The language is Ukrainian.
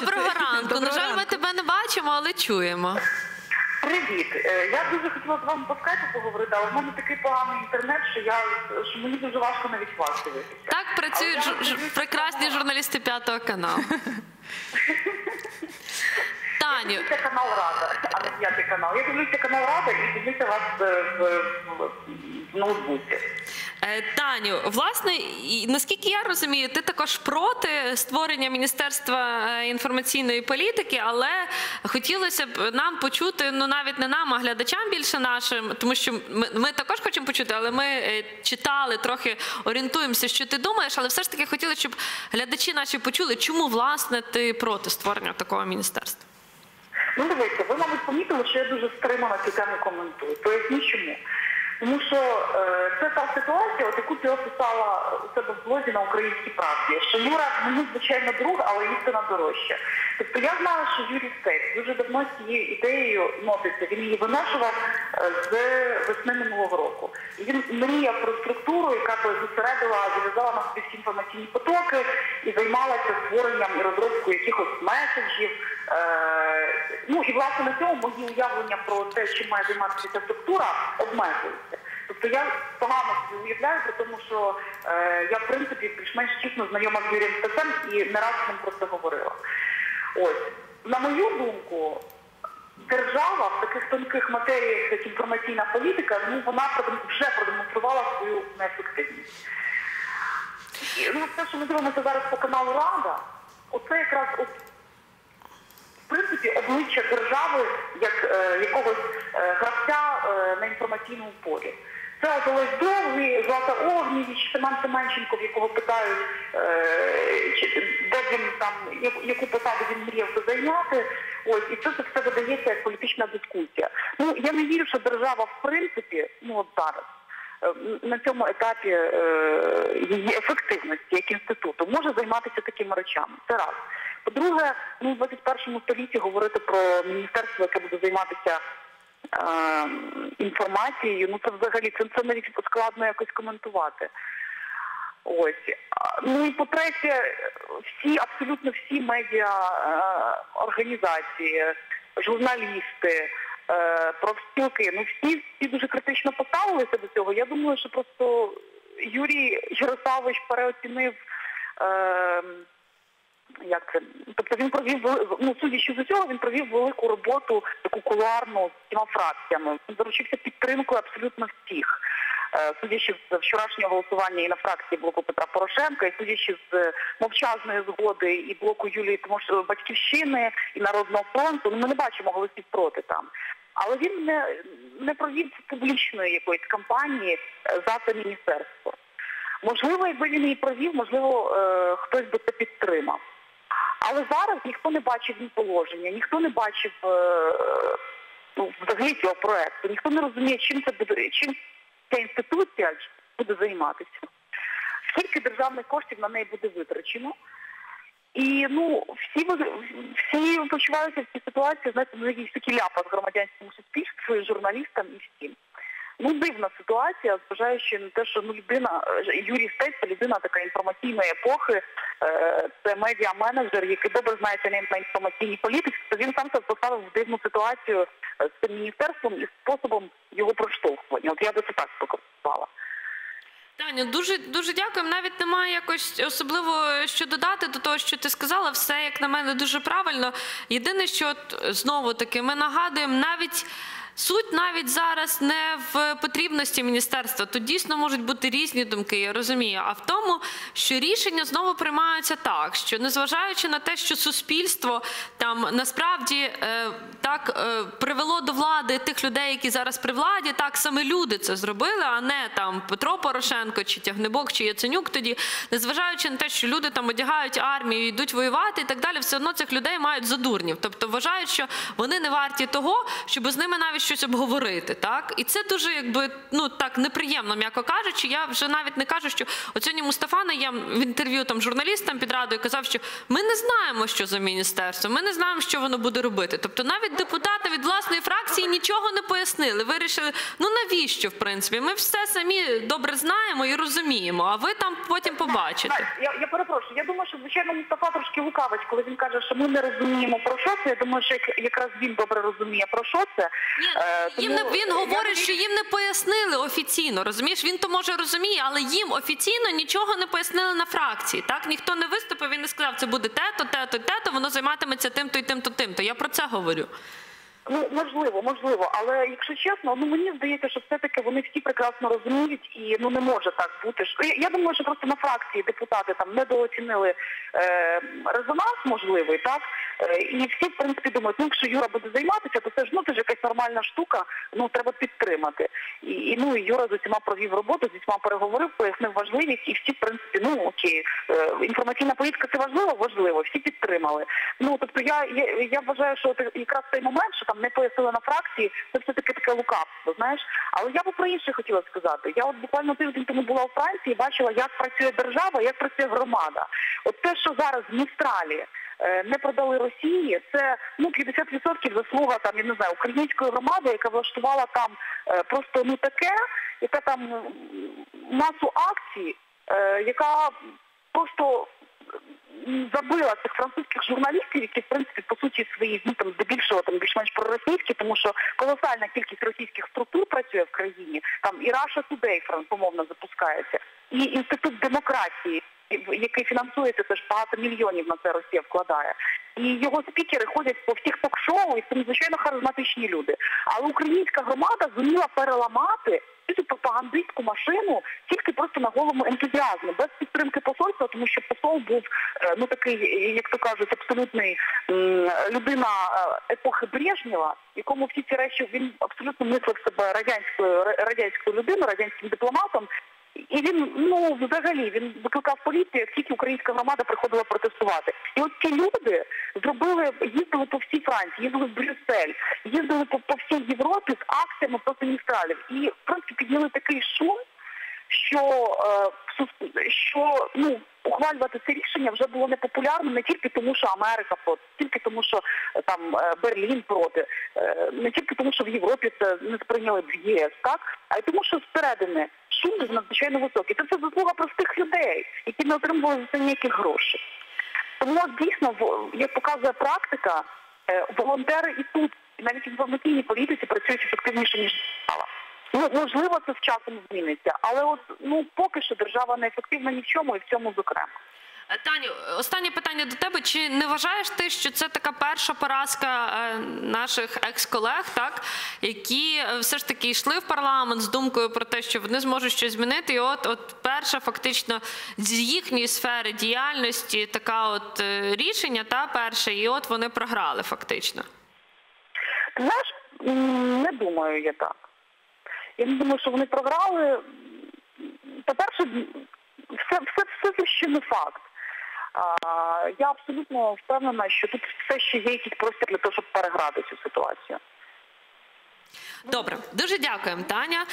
Доброго ранку. На жаль, ми тебе не бачимо, але чуємо. Привіт. Е, Я дуже хотіла з вами по скайпу поговорити, але в мене такий поганий інтернет, що я що мені дуже важко навіть вас дивитися. Так працюють Але я жу- жу- дивлюся прекрасні журналісти п'ятого каналу. Таню, Я дивлюся канал Рада, а не п'ятий канал. Я дивлюся канал Рада і дивлюся вас е, в, в, в ноутбуці. е, Таню, власне, наскільки я розумію, ти також проти створення Міністерства е, інформаційної політики, але хотілося б нам почути, ну навіть не нам, а глядачам більше нашим, тому що ми, ми також хочемо почути, але ми е, читали, трохи орієнтуємося, що ти думаєш, але все ж таки хотіли, щоб глядачі наші почули, чому власне ти проти створення такого міністерства. Ну дивіться, ви, мабуть, помітили, що я дуже стримано цю тему коментую. Поясню чому. Тому що е, це та ситуація, от яку ти описала у себе в блозі на українській правді, що Юра мені звичайно друг, але істина дорожча. Тобто я знала, що Юрій Стець дуже давно з цією ідеєю носиться. Він її виношував е, з весни минулого року. Він мріяв про структуру, яка би зосередила, зав'язала на собі всі інформаційні потоки і займалася створенням і розробкою якихось меседжів. Е, ну і власне на цьому мої уявлення про те, чим має займатися ця структура, обмежуються. Тобто я погано собі уявляю, тому, що е, я в принципі більш-менш чесно знайома з Юрієм Стецем і не раз з ним про це говорила. Ось на мою думку, держава в таких тонких матеріях, як інформаційна політика, ну вона вже продемонструвала свою неефективність. І, ну, те, що ми дивимося зараз по каналу Рада, оце якраз держави як е, якогось е, гравця е, на інформаційному полі. Це Олесь Довгий, Злата Огнєвіч, Семен Семенченко, в якого питають, е, де він там, яку, посаду він мріяв зайняти. Ось, і це все видається як політична дискусія. Ну, я не вірю, що держава в принципі, ну от зараз, на цьому етапі е, її ефективності як інституту може займатися такими речами. Це раз. По-друге, ну в 21 столітті говорити про міністерство, яке буде займатися е, інформацією, ну це взагалі це, це навіть складно якось коментувати. Ось. Ну і по-третє, всі, абсолютно всі медіа е, організації, журналісти, е, профспілки, ну всі, всі дуже критично поставилися до цього. Я думаю, що просто Юрій Ярославович переоцінив. Е, як це? Тобто він провів ну, судячи з усього, він провів велику роботу таку кулуарну з всіма фракціями. Він заручився підтримкою абсолютно всіх. Е, Судячи з вчорашнього голосування і на фракції блоку Петра Порошенка, і судячи з е, мовчазної згоди і блоку Юлії Тимош... Батьківщини і Народного фронту, ну ми не бачимо голосів проти там. Але він не, не провів публічної якоїсь кампанії е, за це міністерство. Можливо, якби він її провів, можливо, е, хтось би це підтримав. Але зараз ніхто не бачив ні положення, ніхто не бачив е, ну, взагалі цього проекту, ніхто не розуміє, чим це буде, чим ця інституція буде займатися, скільки державних коштів на неї буде витрачено. І ну всі всі почуваються в цій ситуації, знаєте, ну такі ляпа з громадянському суспільству, журналістам і всім. Ну, дивна ситуація, зважаючи на те, що ну людина Юрій Стець це людина така інформаційної епохи, е, це медіа-менеджер, який добре знається на на інформаційній політиці, то він сам себе поставив в дивну ситуацію з цим міністерством і способом його проштовхування. От я би це так прокоментувала. Таню, дуже дуже дякую. Навіть немає якось особливо що додати до того, що ти сказала. Все як на мене дуже правильно. Єдине, що от, знову таки ми нагадуємо навіть. Суть навіть зараз не в потрібності міністерства. Тут дійсно можуть бути різні думки, я розумію. А в тому, що рішення знову приймаються так, що незважаючи на те, що суспільство там насправді е, так е, привело до влади тих людей, які зараз при владі, так саме люди це зробили, а не там Петро Порошенко чи Тягнебок, чи Яценюк тоді, незважаючи на те, що люди там одягають армію, йдуть воювати і так далі, все одно цих людей мають за дурнів. Тобто вважають, що вони не варті того, щоб з ними навіть щось обговорити, так? І це дуже якби ну так неприємно, м'яко кажучи. Я вже навіть не кажу, що от сьогодні Мустафа Наєм в інтерв'ю там журналістам під радою казав, що ми не знаємо, що за міністерство, ми не знаємо, що воно буде робити. Тобто, навіть депутати від власної фракції нічого не пояснили. Вирішили, ну навіщо, в принципі? Ми все самі добре знаємо і розуміємо. А ви там потім побачите. Я, я перепрошую. Я думаю, що звичайно Мустафа трошки лукавить, коли він каже, що ми не розуміємо про що це. Я думаю, що як- якраз він добре розуміє про що це. Ні, їм не він говорить, що їм не пояснили офіційно. Розумієш, він то може розуміє, але їм офіційно нічого не пояснили на фракції. Так ніхто не виступив, він не сказав, це буде те-то, те-то, те-то, воно займатиметься тим-то і тим-то, тим-то. Я про це говорю. Ну, можливо, можливо, але якщо чесно, ну мені здається, що все-таки вони всі прекрасно розуміють і ну не може так бути. Що- Я, думаю, що просто на фракції депутати там недооцінили е, резонанс можливий, так? Е, і всі, в принципі, думають, ну якщо Юра буде займатися, то це ж ну це ж якась нормальна штука, ну треба підтримати. І, і ну і Юра з усіма провів роботу, з усіма переговорив, пояснив важливість, і всі, в принципі, ну окей, е, інформаційна політика це важливо, важливо, всі підтримали. Ну тобто я, я, я вважаю, що якраз той момент, там не пояснили на фракції, це все таки таке лукавство, знаєш. Але я би про інше хотіла сказати. Я от буквально тиждень тому була у Франції, бачила, як працює держава, як працює громада. От те, що зараз в Містралі е, не продали Росії, це ну 50% заслуга там, я не знаю, української громади, яка влаштувала там е, просто ну таке, яка там масу акцій, е, яка просто забила цих французьких журналістів, які в принципі по суті свої ну там здебільшого там більш-менш проросійські, тому що колосальна кількість російських структур працює в країні. Там і Russia Today франкомовно запускається, і інститут демократії. Який фінансується, теж багато мільйонів на це Росія вкладає. І його спікери ходять по всіх ток-шоу, і це надзвичайно харизматичні люди. Але українська громада зуміла переламати цю пропагандистську машину тільки просто на голому ентузіазму, без підтримки посольства, тому що посол був е, ну такий, як то кажуть, абсолютний людина е, епохи Брежнєва, якому всі ці речі він абсолютно мислив себе радянською радянською людиною, радянським дипломатом. І він ну взагалі він викликав поліцію, тільки українська громада приходила протестувати. І от ці люди зробили, їздили по всій Франції, їздили в Брюссель, їздили по, по всій Європі з акціями проти міністралів. І в принципі підняли такий шум, що, е, що ну ухвалювати це рішення вже було непопулярно не тільки тому, що Америка проти, тільки тому, що е, там е, Берлін проти, не тільки тому, що в Європі це не сприйняли в ЄС, так, а й тому, що зсередини шум надзвичайно високий. Це заслуга простих людей, які не отримували за це ніяких грошей. Тому дійсно, як показує практика, е, волонтери і тут, і навіть в інформаційній політиці працюють ефективніше, ніж держава. Ну, можливо, це з часом зміниться, але от ну поки що держава не ефективна ні в чому і в цьому зокрема. Е, Таню, останнє питання до тебе. Чи не вважаєш ти, що це така перша поразка е, наших екс-колег, так які е, все ж таки йшли в парламент з думкою про те, що вони зможуть щось змінити? І от, от перша фактично з їхньої сфери діяльності така от рішення, та перше, і от вони програли фактично. Знаєш, не думаю я так. Я не думаю, що вони програли. По-перше, все, все, все це ще не факт. Я абсолютно впевнена, що тут все ще є якийсь простір для того, щоб переграти цю ситуацію. Добре, дуже дякуємо, Таня.